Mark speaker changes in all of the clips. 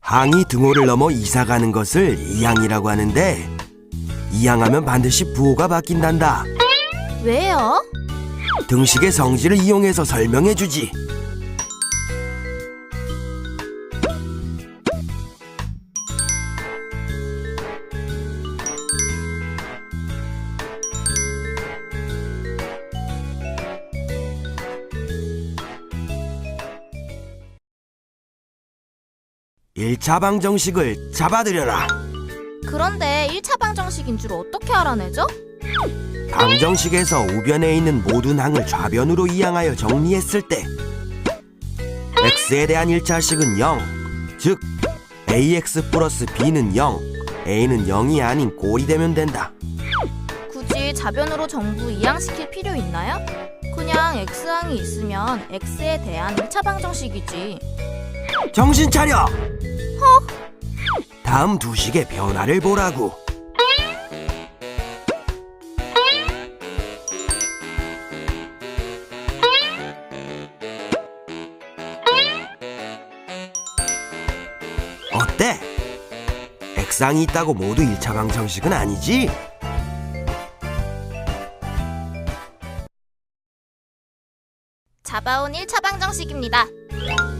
Speaker 1: 항이 등호를 넘어 이사 가는 것을 이항이라고 하는데 이항하면 반드시 부호가 바뀐단다.
Speaker 2: 왜요?
Speaker 1: 등식의 성질을 이용해서 설명해 주지. 일차 방정식을 잡아들여라.
Speaker 2: 그런데 1차 방정식인 줄 어떻게 알아내죠?
Speaker 1: 방정식에서 우변에 있는 모든 항을 좌변으로 이항하여 정리했을 때 x에 대한 1차식은 0, 즉 ax 플러스 b는 0, a는 0이 아닌 꼴이 되면 된다.
Speaker 2: 굳이 좌변으로 전부 이항시킬 필요 있나요? 그냥 x항이 있으면 x에 대한 1차 방정식이지.
Speaker 1: 정신 차려! 다음 두 식의 변화를 보라고. 어때? X항이 있다고 모두 1차 방정식은 아니지?
Speaker 2: 잡아온 1차 방정식입니다.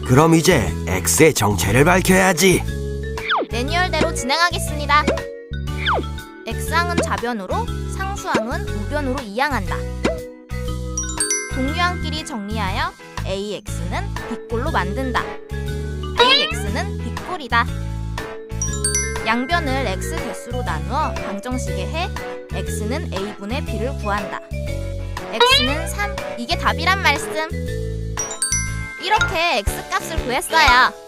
Speaker 1: 그럼 이제 X의 정체를 밝혀야지.
Speaker 2: 매뉴얼대로 진행하겠습니다. x항은 좌변으로, 상수항은 우변으로 이항한다. 동류항끼리 정리하여 ax는 빗골로 만든다. ax는 빗골이다. 양변을 x 개수로 나누어 방정식에 해 x는 a분의 b를 구한다. x는 3, 이게 답이란 말씀. 이렇게 x 값을 구했어요.